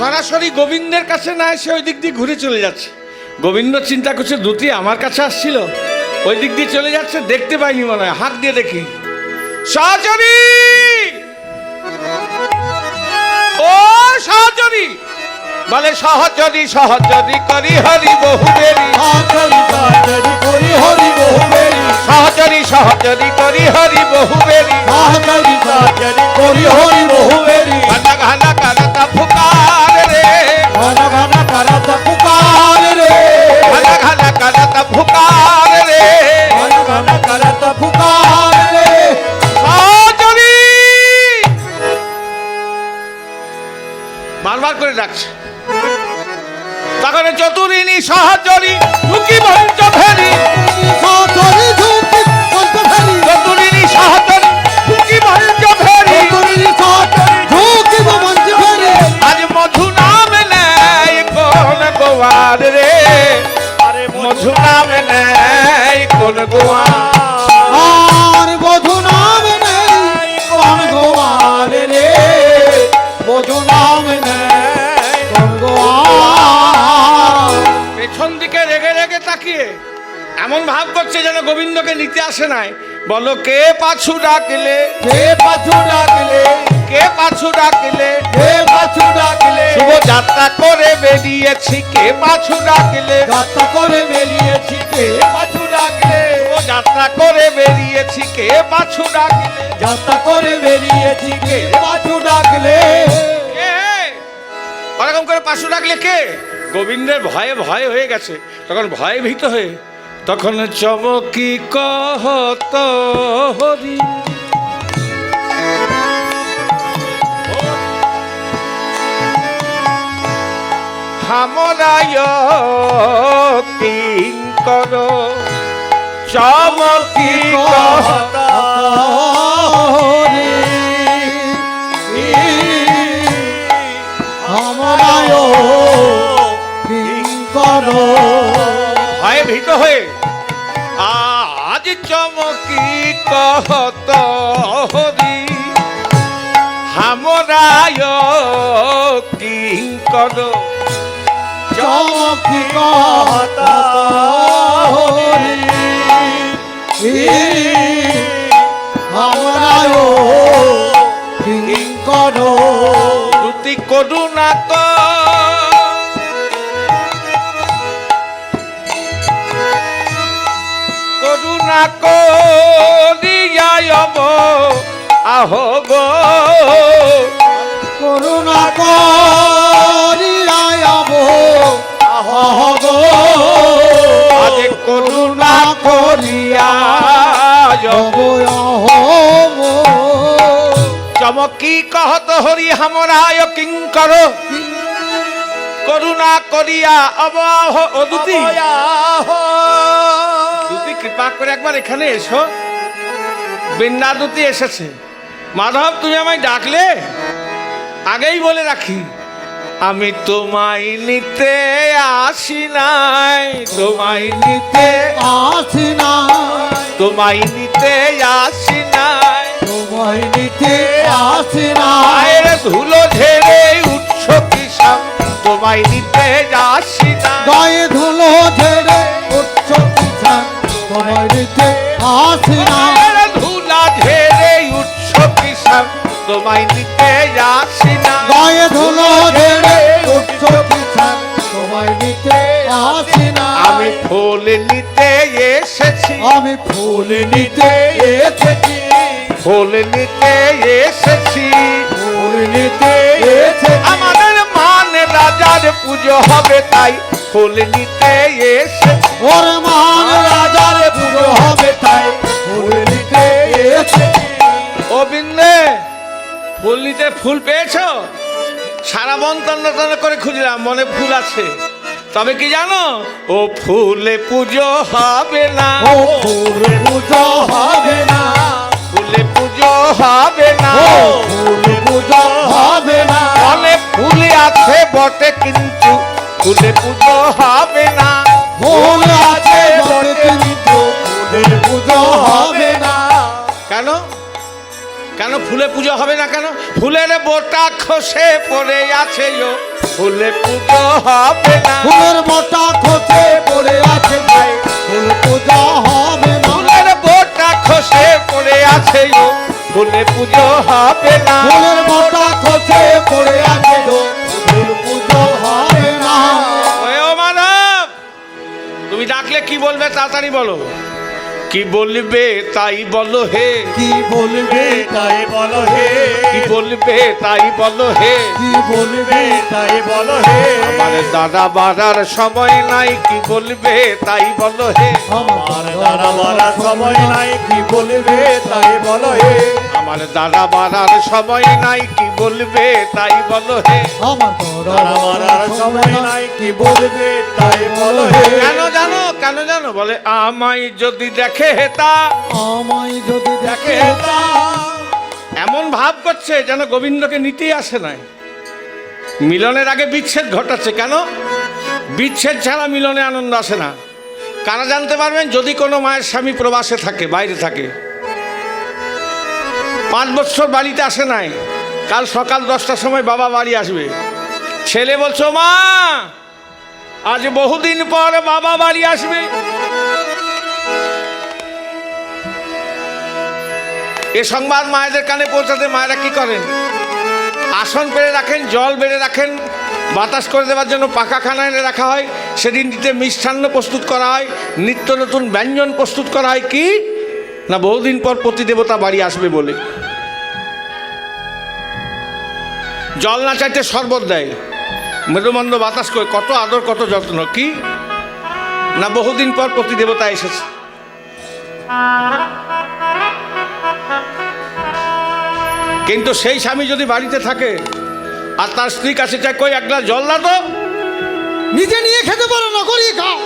সরাসরি গোবিন্দের কাছে না এসে ওই দিক দিয়ে ঘুরে চলে যাচ্ছে। গোবিন্দ চিন্তা করছে দুটি আমার কাছে আসছিল। ওই দিক দিয়ে চলে যাচ্ছে দেখতে পাইনি মনে হয়। হাত দিয়ে দেখি। সহচরী ও সহচরী বলে সহচরী সহচরী করি হরি বহু দেরি সহচরি সহচরি করি হরি বহু বেরি সহচরী সহচরী করি হরি চতুরিনী গোবিন্দকে নিতে আসে নাই। বলো কে পাছু ডাকলে? কে পাছু ডাকলে? কে পাছু ডাকলে? কে পাছু ডাকলে? শুভ যাত্রা করে বেরিয়েছি কে পাছু ডাকলে? যাত্রা করে বেরিয়েছি কে পাছু ডাকলে? শুভ যাত্রা করে বেরিয়েছি কে পাছু ডাকলে? যাত্রা করে বেরিয়েছি কে পাছু ডাকলে? কে? ওরকম করে পাশু ডাকলে কে? গোবিন্দের ভয়ে ভয় হয়ে গেছে তখন ভয়ে ভীত হয়ে তখন চমকি কহত হরি হামরায় চমকি কহত কিঙ্কর ভয়ে ভীত হয়ে আজ চমকি কহত হরি হামরায় কিঙ্কর চমকি কথা আমরায় কিঙ্কর দুটি করুণা তো করুণা করিয়ায়ব আহ গো। করুণা করিয়াব আহগ আজ করুণা করিয়া চমকি কহত হরি হামরায় কিঙ্কর। করুণা করিয়া অবাহ ও দুতি কৃপা করে একবার এখানে এসো। বৃন্দা দুতি এসেছে। মাধব তুমি আমায় ডাকলে? আগেই বলে রাখি আমি তোমায় নিতে আসি নাই তোমায় নিতে আসি না তোমায় নিতে আসি নাই। তোমায় নিতে আসি না মায়ের ধুলো ঝেড়ে উৎস কিষান তোমায় নিতে আসি না গায়ে ধুলো ঝেড়ে কিষান নিতে আসি না। ধুলা ঝেড়ে উৎস কিষান তোমায় নিতে আসি না। গায়ে ধুলো ঝেড়ে উচ্চ কিষান তোমায় নিতে আসি না। আমি ফুল নিতে এসেছি। আমি ফুল নিতে এসেছি। ফুল নিতে এসেছি। ফুল নিতে এসেছি। আমাদের মান রাজার পুজো হবে তাই ফুল নিতে এসেছি। ওর মান রাজার পুজো হবে তাই। ফুল নিতে ও বিন্দে ফুল নিতে ফুল পেয়েছ? সারা বন তন্ন তন্ন করে খুঁজলাম মনে ফুল আছে। তবে কি জানো ও ফুলে পুজো হবে না। ও ফুল পুজো হবে না। ফুলে পুজো হবে না। ও ফুল পুজো হবে না। অনেক ফুল আছে বটে কিন্তু ফুলে পুজো হবে না। ফুল আছে বটে কিন্তু ফুলের পুজো হবে না কেন? কেন ফুলে পুজো হবে না কেন? ফুলের বোটা খসে পড়ে আছে গো। ফুলে পুজো হবে না। ফুলের মোটা খোঁজে পড়ে আছে ভাই ফুল পূজা হবে না। ফুলের বোটা খসে পড়ে আছে গো। ফুলে পুজো হবে না। ফুলের মোটা তাড়াতাড়ি বলো। কি বলবে তাই বলো হে। কি বলবে তাই বলো হে। কি বলবে তাই বলো হে। কি বলবে তাই বলো হে। আমার দাদা বাড়ার সময় নাই কি বলবে তাই বলো হে। আমার দাদা বাড়ার সময় নাই কি বলবে তাই বলো হে। আমার দাদা বাড়ার সময় নাই কি বলবে তাই বলো হে। আমার সময় নাই কি বলবে তাই বলো হে। কেন জানো কেন জানো? বলে আমায় যদি দেখে হেতা আমায় যদি দেখে হেতা। এমন ভাব করছে যেন গোবিন্দকে নিতেই আসে নাই। মিলনের আগে বিচ্ছেদ ঘটাচ্ছে কেন? বিচ্ছেদ ছাড়া মিলনে আনন্দ আসে না। কারা জানতে পারবেন? যদি কোনো মায়ের স্বামী প্রবাসে থাকে বাইরে থাকে পাঁচ বছর বাড়িতে আসে নাই। কাল সকাল দশটার সময় বাবা বাড়ি আসবে। ছেলে বলছো মা আজ বহুদিন পর বাবা বাড়ি আসবে। এ সংবাদ মায়েদের কানে পৌঁছাতে মায়েরা কি করেন? আসন পেরে রাখেন, জল বেড়ে রাখেন, বাতাস করে দেওয়ার জন্য পাকা খানা এনে রাখা হয়। সেদিনটিতে মিষ্টান্ন প্রস্তুত করা হয়, নিত্য নতুন ব্যঞ্জন প্রস্তুত করা হয়। কি? না বহুদিন পর প্রতিদেবতা বাড়ি আসবে বলে। জল না চাইতে শরবত দেয়। মৃদুমন্দ বাতাস করে কত আদর কত যত্ন কি? না বহুদিন পর প্রতিদেবতা এসেছে। কিন্তু সেই স্বামী যদি বাড়িতে থাকে আর তার স্ত্রী কাছে চায় কই এক গ্লাস জল না তো। নিজে নিয়ে খেতে পারো না করিয়ে খাও।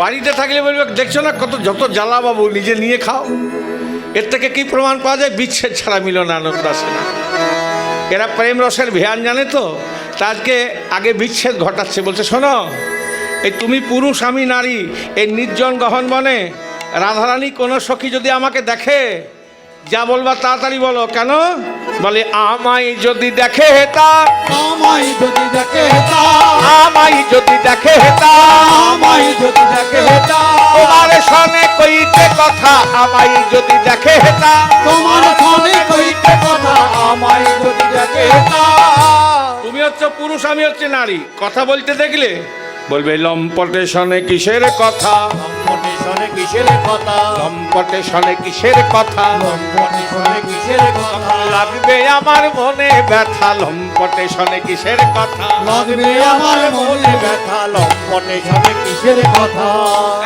বাড়িতে থাকলে বলবে দেখছ না কত যত জ্বালা বাবু নিজে নিয়ে খাও। এর থেকে কি প্রমাণ পাওয়া যায়? বিচ্ছেদ ছাড়া মিলন আনন্দ আসে না। এরা প্রেম রসের ভিয়ান জানে তো? তাজকে আগে বিচ্ছেদ ঘটাচ্ছে, বলছে, শোনো, এই তুমি পুরুষ, আমি নারী, এই নির্জন গহন বনে, রাধারানী কোনো সখী যদি আমাকে দেখে যা বলবা তাড়াতাড়ি বলো কেন? বলে আমায় যদি দেখে হেতা। আমায় যদি দেখে হেতা। আমায় যদি দেখে হেতা। আমায় যদি দেখে তা তোমার সনে কইতে কথা আমায় যদি দেখে হেতা। তোমার সনে কইতে কথা আমায় যদি দেখে হেতা। তুমি হচ্ছে পুরুষ আমি হচ্ছে নারী। কথা বলতে দেখলে বলবে লম্পটে সনে কিসের কথা? কিসের কথা? লম্পটে সনে কিসের কথা? কিসের কথা? লাগবে আমার মনে ব্যথা কিসের কথা? লাগবে আমার মনে ব্যথা লম্পটেশনে কিসের কথা?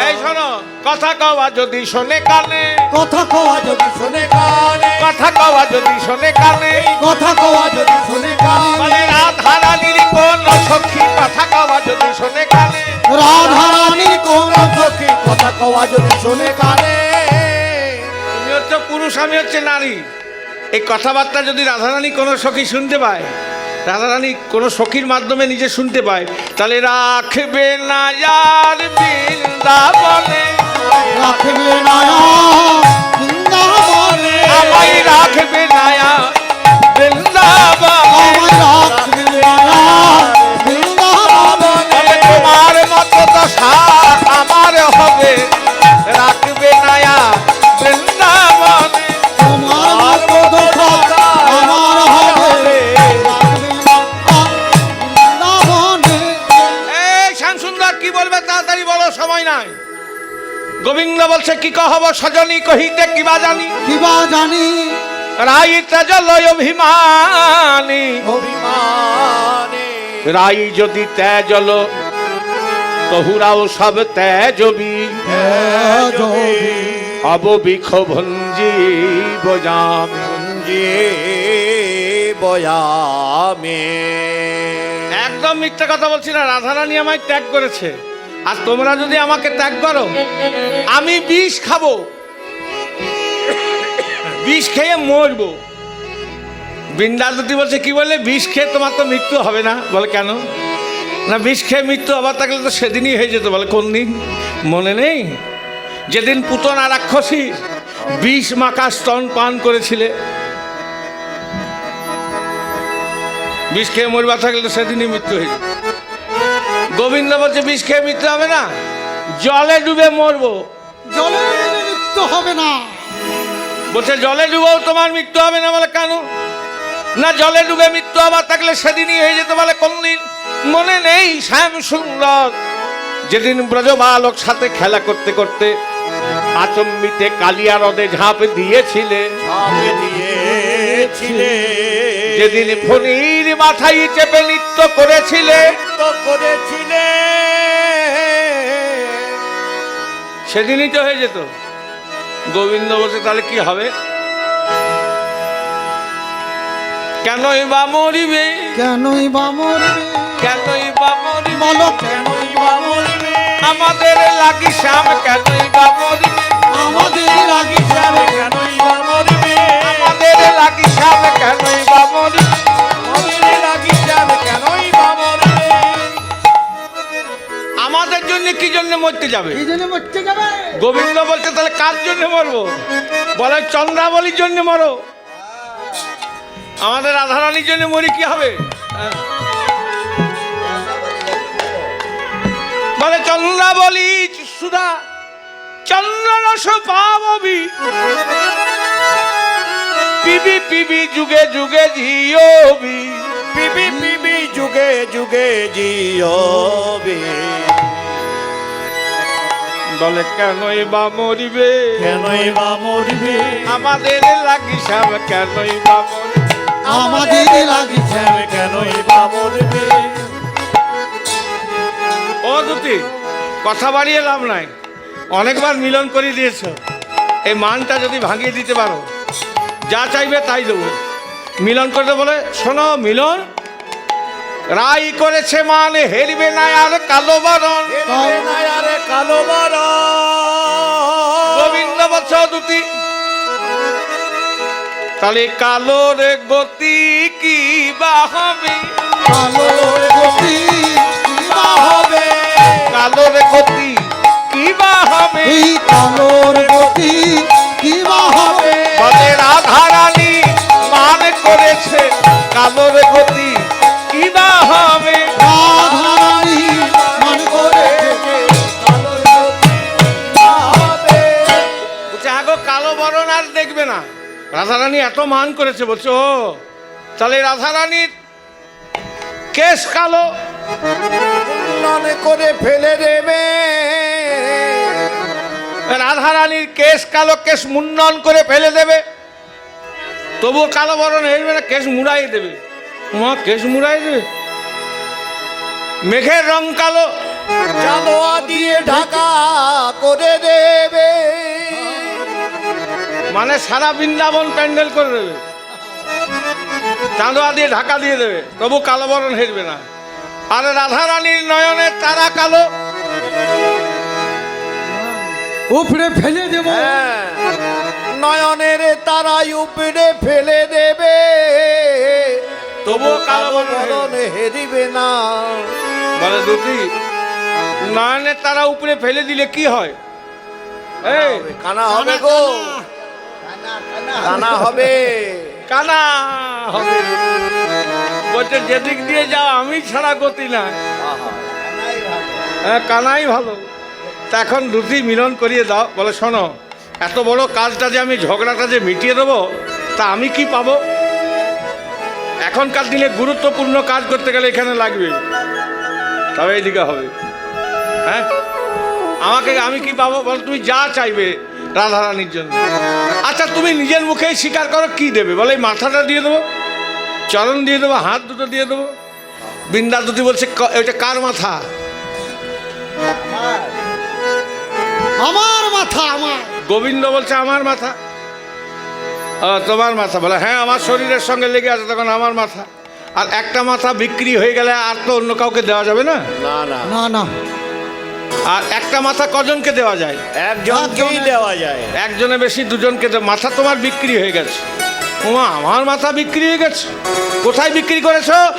এই শোনো কথা কওয়া যদি শোনে কানে। কথা কওয়া যদি শোনে কানে। কথা কওয়া যদি শোনে কানে। কথা কওয়া যদি শোনে কানে। মানে রাধা রানীর কোন সখী কথা কওয়া যদি শোনে কানে রাধা রানীর কোন সখী কথা কওয়া যদি শোনে কানে তুমি হচ্ছে পুরুষ আমি হচ্ছে নারী। এই কথাবার্তা যদি রাধারানী কোনো সখী শুনতে পায় রাধারানী কোনো সখীর মাধ্যমে নিজে শুনতে পায় তাহলে রাখবে না যার বৃন্দাবনে। রাখবে নায়া বৃন্দাবনে। আমায় রাখবে না বৃন্দাবনে। সজনী কহিতে কিবা জানি? কিবা জানি? রাই তেজলয় অভিমানী। অভিমানে। রাই যদি তেজল তহুরাও সব তেজবি। অব অববিক্ষ ভঞ্জি বজাম। বয়ামে একদম মিথ্যা কথা বলছি না রাধারানী আমায় ত্যাগ করেছে। আর তোমরা যদি আমাকে ত্যাগ করো, আমি বিষ খাব। বিষ খেয়ে মরবো। বৃন্দাদতি বলছে, কি বলে? বিষ খেয়ে তোমার তো মৃত্যু হবে না। বলে, কেন? না, বিষ খেয়ে মৃত্যু আবার থাকলে তো সেদিনই হয়ে যেত। বলে, কোন দিন? মনে নেই? যেদিন পুতনা রাক্ষসী বিষ মাখা স্তন পান করেছিলে। বিষ খেয়ে মরবার থাকলে তো সেদিনই মৃত্যু হয়ে যাবে। গোবিন্দ বলছে বিষ খেয়ে মৃত্যু হবে না? জলে ডুবে মরবো। জলে মৃত্যু হবে না। বলছে জলে ডুবেও তোমার মৃত্যু হবে না বলে কেন। না জলে ডুবে মৃত্যু হবার থাকলে সেদিনই হয়ে যেতে বলে কোনদিন মনে নেই শ্যাম সুন্দর। যেদিন ব্রজবালক সাথে খেলা করতে করতে আচম্বিতে কালিয়া হ্রদে ঝাঁপ দিয়েছিলে। ঝাঁপে দিয়েছিলে। যেদিন ফণির মাথায় চেপে নৃত্য করেছিলে করেছিলে। সেদিনই তো হয়ে যেত। গোবিন্দ বলছে তাহলে কি হবে? কেনই বা মরিবে? কেনই বা মরবে? কেনই বা মরিবে? বলো কেনই বা মরবে? আমাদের লাগি শ্যাম কেনই বা মরিবে? আমাদের লাগি আমাদের কেনই কেনই জন্য কি জন্য মরতে যাবে? জন্য মরতে যাবে? গোবিন্দ বলছে তাহলে কার জন্য মরবো? বলে চন্দ্রাবলীর জন্য মরো। আমাদের রাধারানীর জন্য মরি কি হবে। বলে চন্দ্রাবলী সুধা চন্দ্ররস পাবি পিবি পিবি যুগে যুগে জিওবি পিবি পিবি যুগে যুগে জিয়বে বলে কেনই বা মরিবে? কেনই বা মরবে? আমাদের লাগি সব কেনই বা মরিবে? আমাদের লাগি শ্যাম কেনই বা মরবে? ও দুটি কথা বাড়িয়ে লাভ নাই। অনেকবার মিলন করে দিয়েছ। এই মানটা যদি ভাঙিয়ে দিতে পারো যা চাইবে তাই দেবো। মিলন করতে বলে শোনো মিলন রাই করেছে মান হেরবে না আর কালো বরণ। কালো বারা গোবিন্দ বৎস দুটি। তাহলে কালোর গতি কি বা হবে? কালোর গতি কিবা হবে? কালোর গতি কি বা হবে? কালোর গতি কিবা হবে? রাধারানী মান করেছে কালোর গতি। কি বা হবে? রাধারানী মান করেছে আগো কালো বরণ আর দেখবে না। রাধারানী এত মান করেছে বলছে তাহলে রাধারানীর কেশ কালো? মনে করে ফেলে দেবে। রাধারানীর কেশ কালো কেশ মুন্ডন করে ফেলে দেবে। তবুও কালো বরণ হেরবে না কেশ মুড়াই দেবে। মা কেশ মুড়াই দেবে? মেঘের রং কালো। দিয়ে ঢাকা করে দেবে। মানে সারা বৃন্দাবন প্যান্ডেল করে দেবে। চাঁদোয়া দিয়ে ঢাকা দিয়ে দেবে। তবু কালো বরণ হেরবে না। আর রাধারানীর নয়নের তারা কালো। উপরে ফেলে দেব। হ্যাঁ, নয়নের তারাই উপরে ফেলে দেবে। তবুও কালো বরণ হেরবে না। বলে দুটি নয়নের তারা উপরে ফেলে দিলে কি হয়? এই কানা হবে গো। কানা। হবে। কানা হবে। বলছে যেদিক দিয়ে যাও আমি ছাড়া গতি না হ্যাঁ কানাই ভালো। তা এখন দুটি মিলন করিয়ে দাও। বলে, শোনো, এত বড় কাজটা যে আমি, ঝগড়াটা যে মিটিয়ে দেবো, তা আমি কি পাবো? এখনকার দিনে গুরুত্বপূর্ণ কাজ করতে গেলে এখানে লাগবে। তবে এইদিকে হবে। হ্যাঁ? আমাকে, আমি কি পাবো? বল, তুমি যা চাইবে রাধারানীর জন্য। আচ্ছা তুমি নিজের মুখেই স্বীকার করো, কি দেবে? বলে, এই মাথাটা দিয়ে দেবো, চরণ দিয়ে দেবো, হাত দুটো দিয়ে দেবো। বৃন্দা দুটি বলছে, "ক- এটা কার মাথা? আমার মাথা আমার। গোবিন্দ বলছে আমার মাথা। ও, তোমার মাথা বলে হ্যাঁ আমার শরীরের সঙ্গে লেগে আছে তখন আমার মাথা। আর একটা মাথা বিক্রি হয়ে গেলে আর তো অন্য কাউকে দেওয়া যাবে না? না না। না না। আর একটা মাথা কজনকে দেওয়া যায়? একজনকেই দেওয়া যায়। একজনে বেশি দুজনকে দে- মাথা তোমার বিক্রি হয়ে গেছে। ওমা আমার মাথা বিক্রি হয়ে গেছে। কোথায় বিক্রি করেছ?